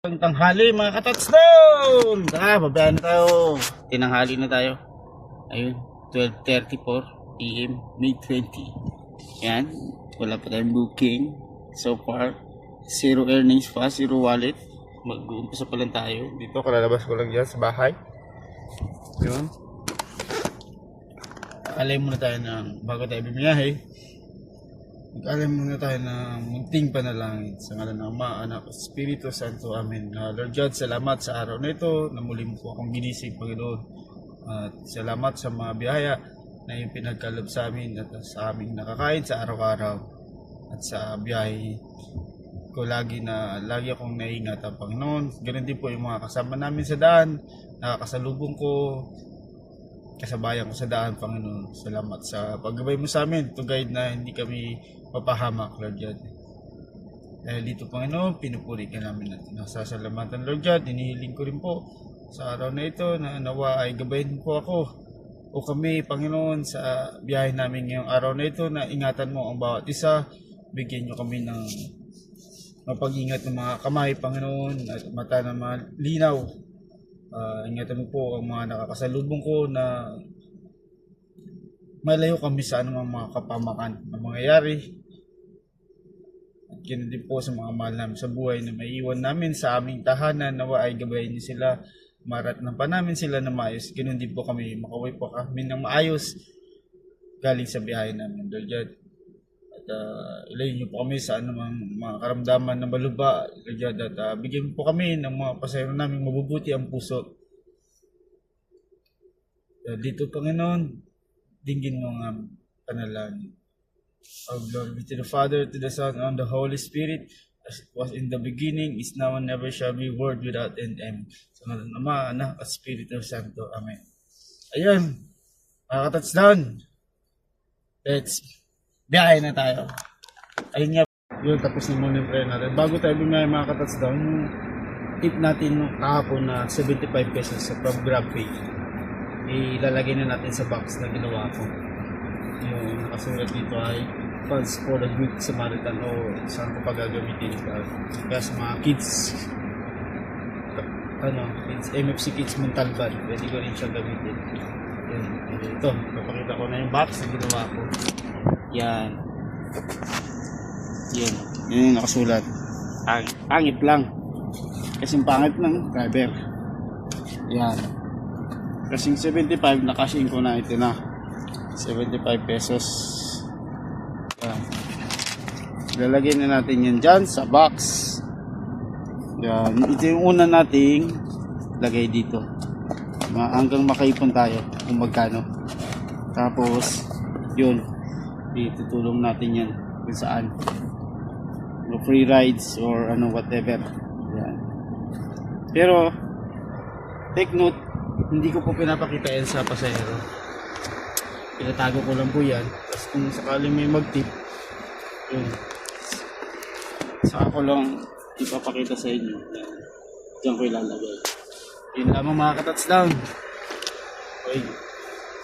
Ang tanghali mga ka-touchdown! Tara, babayan na tayo. Tinanghali na tayo. Ayun, 12.34 p.m. May 20. Yan, wala pa tayong booking. So far, zero earnings pa, zero wallet. Mag-uumpisa pa lang tayo. Dito, kalalabas ko lang dyan sa bahay. Yun. Alay muna tayo ng bago tayo bumiyahe. Mag-alam muna tayo na munting panalangin sa ngalan ng Ama, Anak, at Espiritu Santo. Amen. Uh, Lord God, salamat sa araw na ito na muli mo po akong ginising, Panginoon. At salamat sa mga biyaya na yung pinagkalob sa amin at sa aming nakakain sa araw-araw. At sa biyahe ko lagi na lagi akong naingat ang Panginoon. Ganun din po yung mga kasama namin sa daan, nakakasalubong ko, kasabayan ko sa daan, Panginoon. Salamat sa paggabay mo sa amin to guide na hindi kami mapahamak, Lord God. Dahil dito, Panginoon, pinupuri ka namin at nasasalamatan, Lord God. Inihiling ko rin po sa araw na ito na nawa ay gabayin po ako o kami, Panginoon, sa biyahe namin ngayong araw na ito na ingatan mo ang bawat isa. Bigyan nyo kami ng mapag-ingat ng mga kamay, Panginoon, at mata na malinaw Ah, ingatan mo po ang mga nakakasalubong ko na malayo kami sa anumang mga kapamakan na mangyayari. At ganoon din po sa mga mahal namin sa buhay na maiiwan namin sa aming tahanan nawa ay gabayin niyo sila marat ng pa namin sila na maayos. Ganoon din po kami makaway po kami ng maayos galing sa biyahe namin. Lord God. Uh, ilayin niyo po kami sa anumang mga karamdaman na maluba. God. At ah, bigyan po kami ng mga pasayro namin mabubuti ang puso. Uh, dito, Panginoon, dinggin mo ang panalangin. Oh, glory be to the Father, to the Son, and the Holy Spirit, as it was in the beginning, is now, and never shall be, word without end. Amen. Sa ngalan ng Ama, Anak, at Espiritu Santo. Amen. Ayun, mga ka-touchdown. Let's biyahe na tayo. Ayun nga, yun, tapos na muna yung prayer natin. Bago tayo bumiyahe mga ka-touchdown, yung tip natin nung kahapon na 75 pesos sa from GrabPay, ilalagay na natin sa box na ginawa ko. Yung nakasulat dito ay funds for the good Samaritan o saan ko pa gagamitin ka. Kaya sa mga kids, ano, kids, MFC Kids Montalban, pwede ko rin siya gamitin. Yun, ito, papakita ko na yung box na ginawa ko. Yan. Yan. Yun yung nakasulat. Ang, pangit lang. Kasing pangit ng driver. Yan. Kasing 75, nakasing ko na ito na. 75 pesos. Yan. Lalagyan na natin yan dyan sa box. Yan. Ito yung una nating lagay dito. Hanggang makaipon tayo kung magkano. Tapos, yun. Itutulong natin yan kung saan. No free rides or ano whatever. Yan. Pero, take note, hindi ko po pinapakita yan sa pasahero. Pinatago ko lang po yan. Tapos kung sakaling may mag-tip, yun. Saka ko lang ipapakita sa inyo. Yan. Diyan ko ilalagay. Yun lamang mga ka-touchdown. Okay.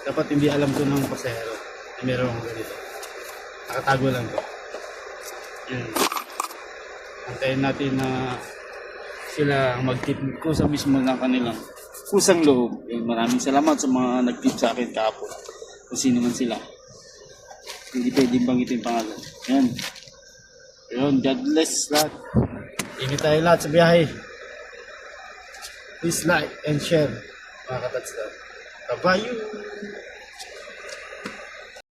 Dapat hindi alam ko ng pasahero na meron akong ganito. Nakatago lang to. Yun. Antayin natin na sila mag-tip ko sa mismo ng kanilang kusang loob. Yun, maraming salamat sa mga nag-tip sa akin kahapon. Kung sino man sila. Hindi pwedeng bangitin pangalan. Yan. Yun, God bless lahat. Ingat tayo lahat sa biyahe. Please like and share mga katats Bye-bye.